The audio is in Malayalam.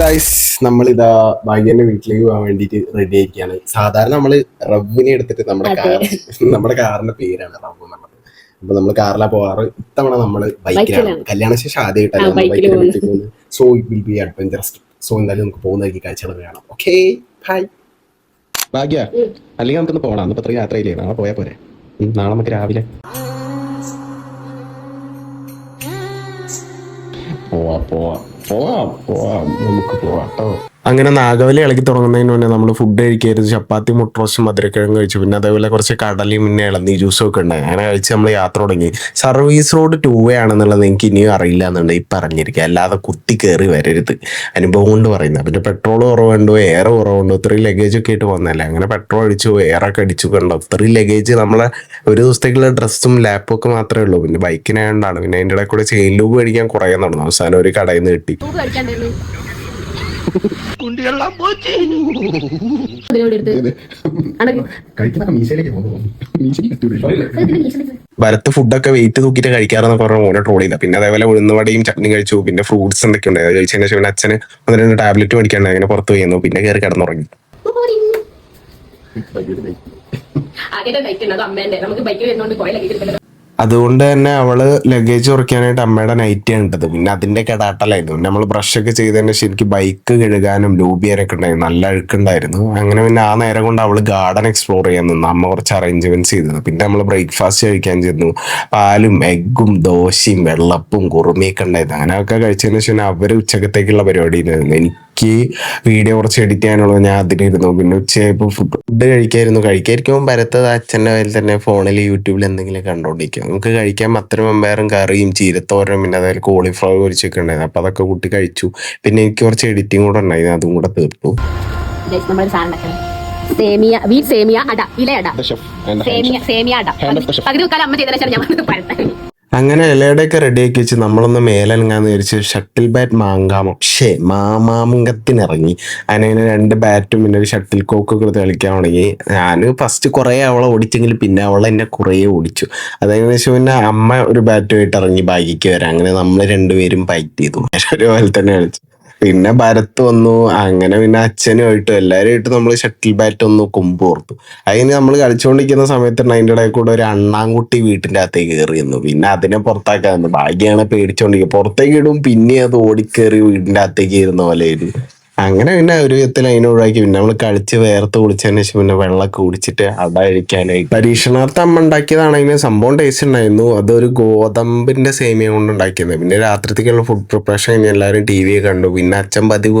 ഗൈസ് നമ്മളിതാ ഭാഗ്യന്റെ വീട്ടിലേക്ക് പോകാൻ വേണ്ടിട്ട് റെഡി ആയിരിക്കാണ് സാധാരണ നമ്മൾ റബ്ബിനെ എടുത്തിട്ട് നമ്മുടെ കാർ നമ്മുടെ കാറിന്റെ പേരാണ് റബ്ബ് എന്നുള്ളത് അപ്പൊ നമ്മൾ കാറിലാ പോവാറ് ഇത്തവണ നമ്മൾ ബൈക്കിലാണ്. കല്യാണ ശേഷം ആദ്യമായിട്ടാണ് നമ്മൾ ബൈക്കിൽ പോകുന്നത്. പോകുന്നത് so it will be adventurous so എന്തായാലും നമുക്ക് പോകുന്നതായിരിക്കും കാഴ്ചകൾ കാണാം. ഓക്കെ ഹായ് ഭാഗ്യ. അല്ലെങ്കിൽ നമുക്കൊന്ന് പോകണം അന്ന് യാത്ര യാത്രയില്ലേ നാളെ പോയാൽ പോരെ. നാളെ നമുക്ക് രാവിലെ പോവാ പോവാ പോവാം നമുക്ക് പോവാം കേട്ടോ അങ്ങനെ നാഗവലി ഇളകി തുടങ്ങുന്നതിന് മുന്നേ നമ്മൾ ഫുഡ് കഴിക്കരുത്. ചപ്പാത്തി മുട്ടറോസും മധുരക്കിഴങ്ങ് കഴിച്ചു. പിന്നെ അതേപോലെ കുറച്ച് കടലയും പിന്നെ ഇളനീ ജ്യൂസും ഒക്കെ ഉണ്ടായി അങ്ങനെ കഴിച്ച് നമ്മൾ യാത്ര തുടങ്ങി. സർവീസ് റോഡ് ടൂ വേ ആണെന്നുള്ളത് എനിക്ക് ഇനിയും അറിയില്ല എന്നുണ്ട് ഈ പറഞ്ഞിരിക്കുക അല്ലാതെ കുത്തി കയറി വരരുത്. അനുഭവം കൊണ്ട് പറയുന്നത് പിന്നെ പെട്രോൾ കുറവുണ്ടോ എയർ കുറവുണ്ടോ. ഇത്രയും ലഗേജ് ഒക്കെ ആയിട്ട് വന്നല്ലേ അങ്ങനെ പെട്രോൾ അടിച്ചു എയർ ഒക്കെ അടിച്ചു കണ്ടോ? ഇത്രയും ലഗേജ് നമ്മളെ ഒരു ദിവസത്തേക്കുള്ള ഡ്രസ്സും ലാപ്പും ഒക്കെ മാത്രമേ ഉള്ളൂ. പിന്നെ ബൈക്കിനായതുകൊണ്ടാണ് പിന്നെ അതിന്റെ ഇടയിൽ കൂടെ ചെയിൻ ലൂബ് മേടിക്കാൻ കുറേ നടന്നു. അവസാനം ഒരു കടയിൽ നിന്ന് കിട്ടി വരത്ത് ഫുഡൊക്കെ വെയിറ്റ് തൂക്കിട്ട് കഴിക്കാറെന്ന് പറഞ്ഞ മോനെ ട്രോൾ ചെയ്ത പിന്നെ അതേപോലെ ഉഴുന്നുവടയും ചട്നി കഴിച്ചു. പിന്നെ ഫ്രൂട്ട്സ് എന്തൊക്കെ ഉണ്ട് അത് കഴിച്ചതിന് ശേഷം പിന്നെ അച്ഛന് ഒന്ന് രണ്ട് ടാബ്ലറ്റ് മേടിക്കാണ്ട് അങ്ങനെ പുറത്ത് പോയിരുന്നു പിന്നെ കയറി കിടന്നുറങ്ങി. ആദ്യത്തെ ബൈക്ക് ഉണ്ട് അത് അമ്മേന്റെ. നമുക്ക് ബൈക്ക് വരുന്നോണ്ട് കുറെ ലഗേജ് അതുകൊണ്ട് തന്നെ അവൾ ലഗേജ് കുറയ്ക്കാനായിട്ട് അമ്മയുടെ നൈറ്റ് കണ്ടത്. പിന്നെ അതിന്റെ കടാട്ടലായിരുന്നു. നമ്മൾ ബ്രഷ് ഒക്കെ ചെയ്തതിന് ശരിക്കും ബൈക്ക് കഴുകാനും ലൂബിയറൊക്കെ ഉണ്ടായിരുന്നു. നല്ല അഴുക്കുണ്ടായിരുന്നു. അങ്ങനെ പിന്നെ ആ നേരം കൊണ്ട് അവൾ ഗാർഡൻ എക്സ്പ്ലോർ ചെയ്യാൻ നിന്നു. അമ്മ കുറച്ച് അറേഞ്ച്മെന്റ്സ് ചെയ്തത് പിന്നെ നമ്മൾ ബ്രേക്ക്ഫാസ്റ്റ് കഴിക്കാൻ ചെന്നു. പാലും എഗ്ഗും ദോശയും വെള്ളപ്പും കുറുമിയൊക്കെ ഉണ്ടായിരുന്നു. അങ്ങനെയൊക്കെ കഴിച്ചതിന് ശേഷം അവർ ഉച്ചക്കത്തേക്കുള്ള പരിപാടിയിലായിരുന്നു എനിക്ക് വീഡിയോ കുറച്ച് എഡിറ്റ് ചെയ്യാനുള്ളത് ഞാൻ അതിലിരുന്നു. പിന്നെ ഉച്ചയായപ്പോൾ ഫുഡ് കഴിക്കായിരുന്നു. കഴിക്കായിരിക്കും പരത്തത് അച്ഛന്റെ കയ്യിൽ തന്നെ ഫോണിൽ യൂട്യൂബിൽ എന്തെങ്കിലും കണ്ടുകൊണ്ടിരിക്കും നമുക്ക് കഴിക്കാൻ മത്തനും വെമ്പയറും കറിയും ചീരത്തോരനും പിന്നെ അതായത് കോളിഫ്ലവർ പൊരിച്ചൊക്കെ ഉണ്ടായിരുന്നു. അപ്പോൾ അതൊക്കെ കൂട്ടി കഴിച്ചു. പിന്നെ എനിക്ക് കുറച്ച് എഡിറ്റിംഗ് കൂടെ ഉണ്ടായിരുന്നു. അതും കൂടെ തീർത്തു. ഉണ്ടാക്കണം. സേമിയ വീറ്റ് സേമിയ അട ഇല അട സേമിയ സേമിയ അട. പകുതി ഉക്കാലം അമ്മ ചെയ്തതിനു ശേഷം പറഞ്ഞു പരത്താൻ. അങ്ങനെ ഇലയുടെയൊക്കെ റെഡിയാക്കി വെച്ച് നമ്മളൊന്ന് മേലനങ്ങാന്ന് വിചാരിച്ച് ഷട്ടിൽ ബാറ്റ് മാങ്കാമോ. ഷേ മാമാമംഗത്തിനിറങ്ങി അങ്ങനെ രണ്ട് ബാറ്റും പിന്നെ ഒരു ഷട്ടിൽ കോക്കൊക്കെ എടുത്ത് കളിക്കാൻ തുടങ്ങി. ഞാൻ ഫസ്റ്റ് കുറേ അവളെ ഓടിച്ചെങ്കിൽ പിന്നെ അവളെ എന്നെ കുറേ ഓടിച്ചു. അതായത് ശേഷം പിന്നെ അമ്മ ഒരു ബാറ്റുമായിട്ട് ഇറങ്ങി ബാഗിക്ക് വരാം അങ്ങനെ നമ്മൾ രണ്ടുപേരും ഫൈറ്റ് ചെയ്തു. ഒരുപോലെ തന്നെ കളിച്ചു. പിന്നെ ഭരത്ത് വന്നു അങ്ങനെ പിന്നെ അച്ഛനുമായിട്ടും എല്ലാവരുമായിട്ട് നമ്മൾ ഷട്ടിൽ ബാറ്റ് ഒന്ന് കൊമ്പ് ഓർത്തു. അതിന് നമ്മൾ കളിച്ചുകൊണ്ടിരിക്കുന്ന സമയത്ത് അതിന്റെ ഇടയിൽ കൂടെ ഒരു അണ്ണാൻകുട്ടി വീട്ടിന്റെ അകത്തേക്ക് കയറി വന്നു പിന്നെ അതിനെ പുറത്താക്കാൻ ഭാഗ്യമാണ് പേടിച്ചോണ്ടിരിക്കുക. പുറത്തേക്ക് ഇടും പിന്നെ അത് ഓടിക്കേറി വീടിന്റെ അകത്തേക്ക് ഇരുന്ന പോലെ ആയിരുന്നു. അങ്ങനെ പിന്നെ ഒരു വിധത്തിൽ അതിനൊഴിവാക്കി. പിന്നെ നമ്മൾ കളിച്ച് വേർത്ത് കുളിച്ചതിന് ശേഷം പിന്നെ വെള്ളമൊക്കെ കുടിച്ചിട്ട് അട കഴിക്കാനായി പരീക്ഷണാർത്ഥം അമ്മ ഉണ്ടാക്കിയതാണെങ്കിലും സംഭവം ടേസ്റ്റ് ഉണ്ടായിരുന്നു. അതൊരു ഗോതമ്പിന്റെ സേമിയ കൊണ്ട് ഉണ്ടാക്കിയത്. പിന്നെ രാത്രിത്തേക്കുള്ള ഫുഡ് പ്രിപ്പറേഷൻ എല്ലാവരും ടി വി കണ്ടു. പിന്നെ അച്ഛൻ പതിവ്